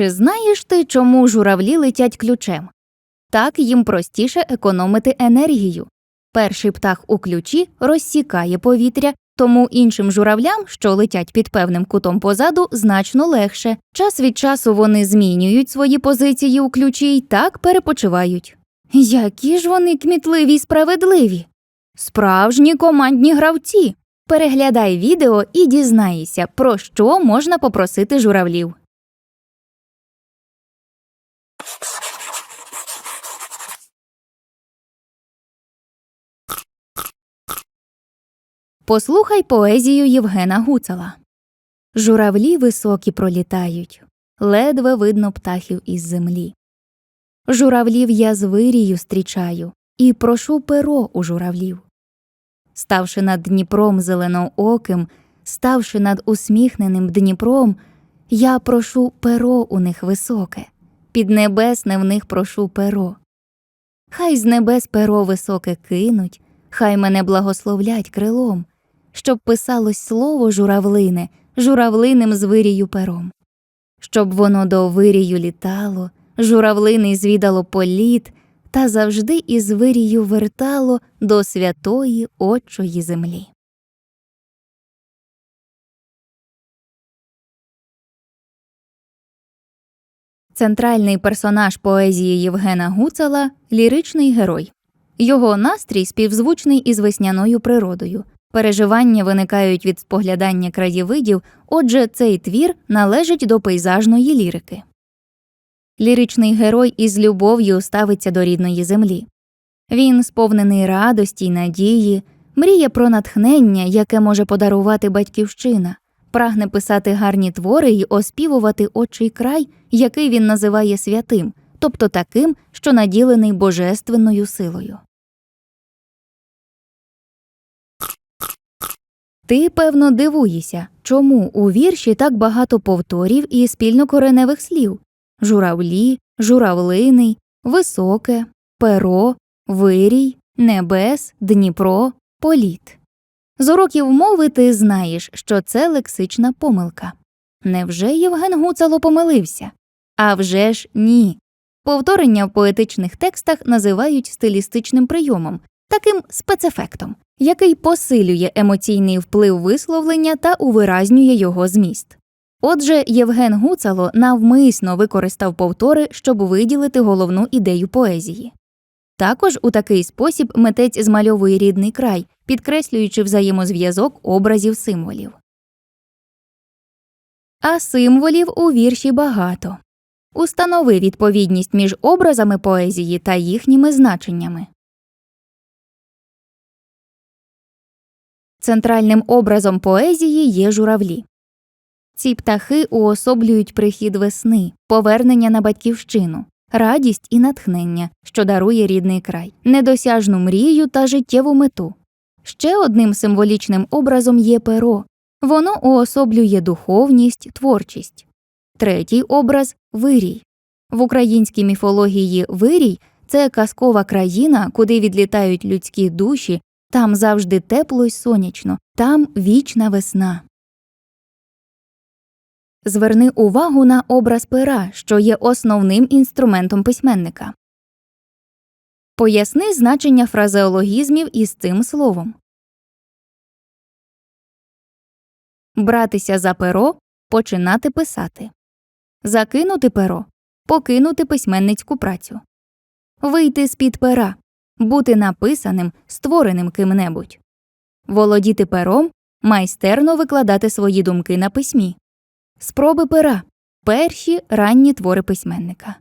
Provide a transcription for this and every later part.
Чи знаєш ти, чому журавлі летять ключем? Так їм простіше економити енергію. Перший птах у ключі розсікає повітря, тому іншим журавлям, що летять під певним кутом позаду, значно легше. Час від часу вони змінюють свої позиції у ключі і так перепочивають. Які ж вони кмітливі й справедливі. Справжні командні гравці. Переглядай відео і дізнайся, про що можна попросити журавлів. Послухай поезію Євгена Гуцала. Журавлі високі пролітають, ледве видно птахів із землі. Журавлів я з вирію стрічаю і прошу перо у журавлів. Ставши над Дніпром зеленооким, ставши над усміхненим Дніпром, я прошу перо у них високе, піднебесне в них прошу перо. Хай з небес перо високе кинуть, хай мене благословлять крилом, щоб писалось слово журавлине, журавлиним з вирію пером, щоб воно до вирію літало, журавлини звідало політ, та завжди із вирію вертало до святої Отчої землі. Центральний персонаж поезії Євгена Гуцала ліричний герой. Його настрій співзвучний із весняною природою. Переживання виникають від споглядання краєвидів, отже, цей твір належить до пейзажної лірики. Ліричний герой із любов'ю ставиться до рідної землі. Він сповнений радості й надії, мріє про натхнення, яке може подарувати батьківщина, прагне писати гарні твори й оспівувати отчий край, який він називає святим, тобто таким, що наділений божественною силою. Ти, певно, дивуєшся, чому у вірші так багато повторів і спільнокореневих слів журавлі, журавлиний, високе, перо, вирій, небес, Дніпро, політ. З уроків мови ти знаєш, що це лексична помилка. Невже Євген Гуцало помилився? А вже ж ні. Повторення в поетичних текстах називають стилістичним прийомом, таким спецефектом, який посилює емоційний вплив висловлення та увиразнює його зміст. Отже, Євген Гуцало навмисно використав повтори, щоб виділити головну ідею поезії. Також у такий спосіб митець змальовує рідний край, підкреслюючи взаємозв'язок образів символів. А символів у вірші багато. Установи відповідність між образами поезії та їхніми значеннями. Центральним образом поезії є журавлі. Ці птахи уособлюють прихід весни, повернення на батьківщину, радість і натхнення, що дарує рідний край, недосяжну мрію та життєву мету. Ще одним символічним образом є перо воно уособлює духовність, творчість. Третій образ вирій. В українській міфології вирій це казкова країна, куди відлітають людські душі, там завжди тепло й сонячно, там вічна весна. Зверни увагу на образ пера, що є основним інструментом письменника. Поясни значення фразеологізмів із цим словом. Братися за перо починати писати. Закинути перо покинути письменницьку працю. Вийти з під пера бути написаним, створеним ким-небудь. Володіти пером майстерно викладати свої думки на письмі. Спроби пера перші ранні твори письменника.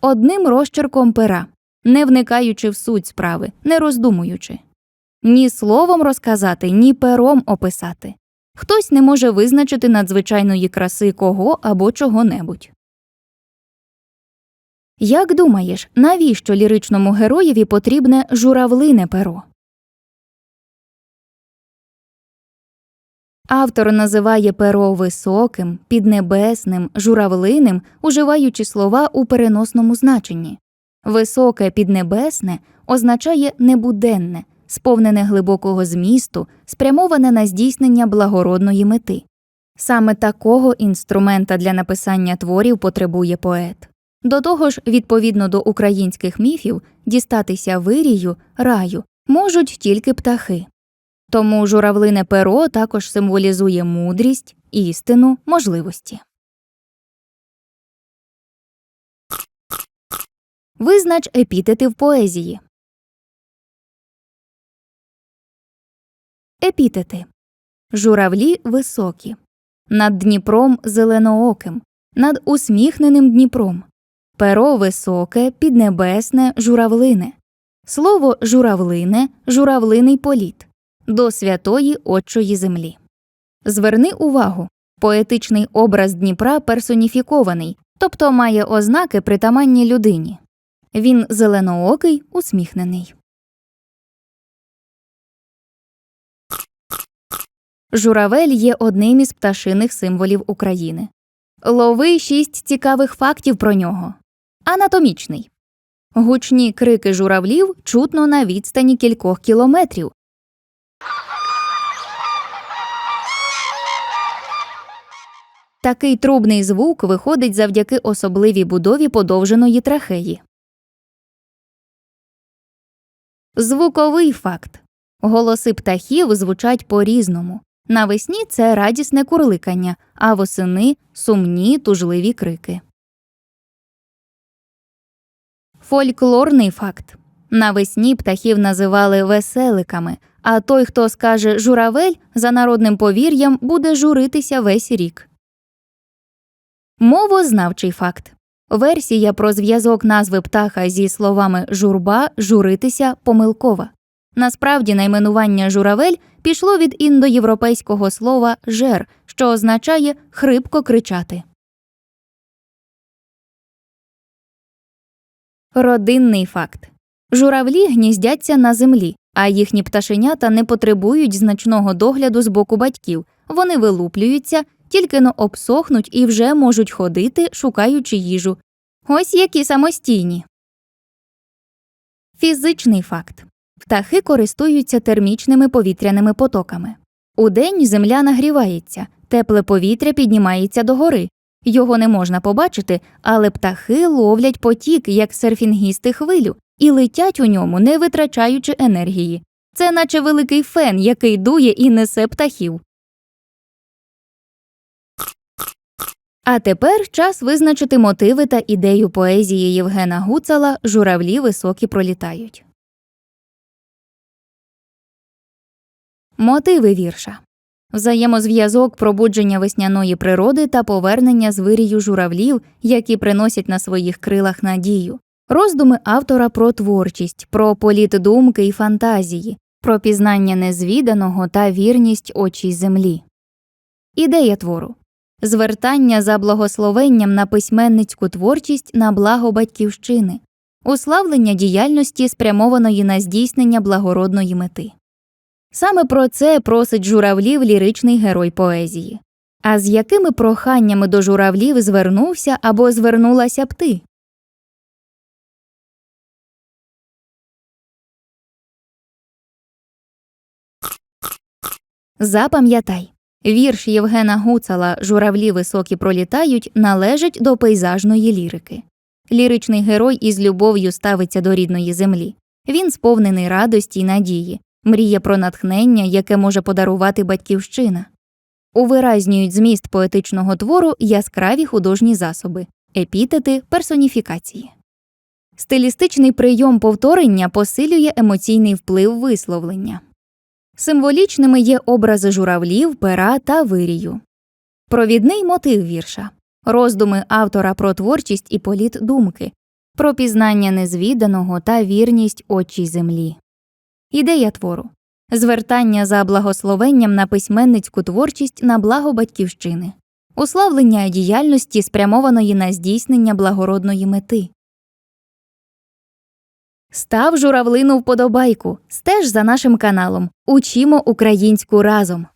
Одним розчерком пера, не вникаючи в суть справи, не роздумуючи. Ні словом розказати, ні пером описати. Хтось не може визначити надзвичайної краси кого або чого небудь. Як думаєш, навіщо ліричному героєві потрібне журавлине перо? Автор називає перо високим, піднебесним, журавлиним, уживаючи слова у переносному значенні. Високе піднебесне означає небуденне, сповнене глибокого змісту, спрямоване на здійснення благородної мети. Саме такого інструмента для написання творів потребує поет. До того ж, відповідно до українських міфів, дістатися вирію, раю можуть тільки птахи. Тому журавлине перо також символізує мудрість, істину, можливості. Визнач епітети в поезії. Епітети Журавлі високі. Над Дніпром зеленооким, над усміхненим Дніпром. Перо високе, піднебесне, журавлине. Слово журавлине, журавлиний політ. До святої Отчої землі. Зверни увагу поетичний образ Дніпра персоніфікований, тобто має ознаки притаманні людині. Він зеленоокий, усміхнений. Журавель є одним із пташиних символів України. Лови шість цікавих фактів про нього. Анатомічний. Гучні крики журавлів чутно на відстані кількох кілометрів. Такий трубний звук виходить завдяки особливій будові подовженої трахеї. Звуковий факт. Голоси птахів звучать по-різному. Навесні це радісне курликання, а восени сумні тужливі крики. Фольклорний факт. Навесні птахів називали веселиками, а той, хто скаже журавель, за народним повір'ям буде журитися весь рік. Мовознавчий факт. Версія про зв'язок назви птаха зі словами журба, журитися помилкова. Насправді найменування журавель пішло від індоєвропейського слова жер, що означає хрипко кричати. Родинний факт. Журавлі гніздяться на землі, а їхні пташенята не потребують значного догляду з боку батьків. Вони вилуплюються, тільки но обсохнуть і вже можуть ходити, шукаючи їжу. Ось які самостійні. Фізичний факт. Птахи користуються термічними повітряними потоками. Удень земля нагрівається, тепле повітря піднімається догори. Його не можна побачити, але птахи ловлять потік, як серфінгісти хвилю, і летять у ньому, не витрачаючи енергії. Це наче великий фен, який дує і несе птахів. А тепер час визначити мотиви та ідею поезії Євгена Гуцала Журавлі високі пролітають. Мотиви вірша взаємозв'язок пробудження весняної природи та повернення з вирію журавлів, які приносять на своїх крилах надію, роздуми автора про творчість, про політ думки і фантазії, про пізнання незвіданого та вірність очій землі. Ідея твору звертання за благословенням на письменницьку творчість на благо батьківщини, уславлення діяльності, спрямованої на здійснення благородної мети. Саме про це просить журавлів ліричний герой поезії. А з якими проханнями до журавлів звернувся або звернулася б ти? Запам'ятай вірш Євгена Гуцала Журавлі високі пролітають належить до пейзажної лірики. Ліричний герой із любов'ю ставиться до рідної землі. Він сповнений радості й надії, мріє про натхнення, яке може подарувати батьківщина. Увиразнюють зміст поетичного твору яскраві художні засоби, епітети, персоніфікації. Стилістичний прийом повторення посилює емоційний вплив висловлення. Символічними є образи журавлів, пера та вирію. Провідний мотив вірша роздуми автора про творчість і політ думки, про пізнання незвіданого та вірність очій землі. Ідея твору звертання за благословенням на письменницьку творчість на благо батьківщини, уславлення діяльності, спрямованої на здійснення благородної мети. Став журавлину вподобайку, стеж за нашим каналом. Учімо українську разом.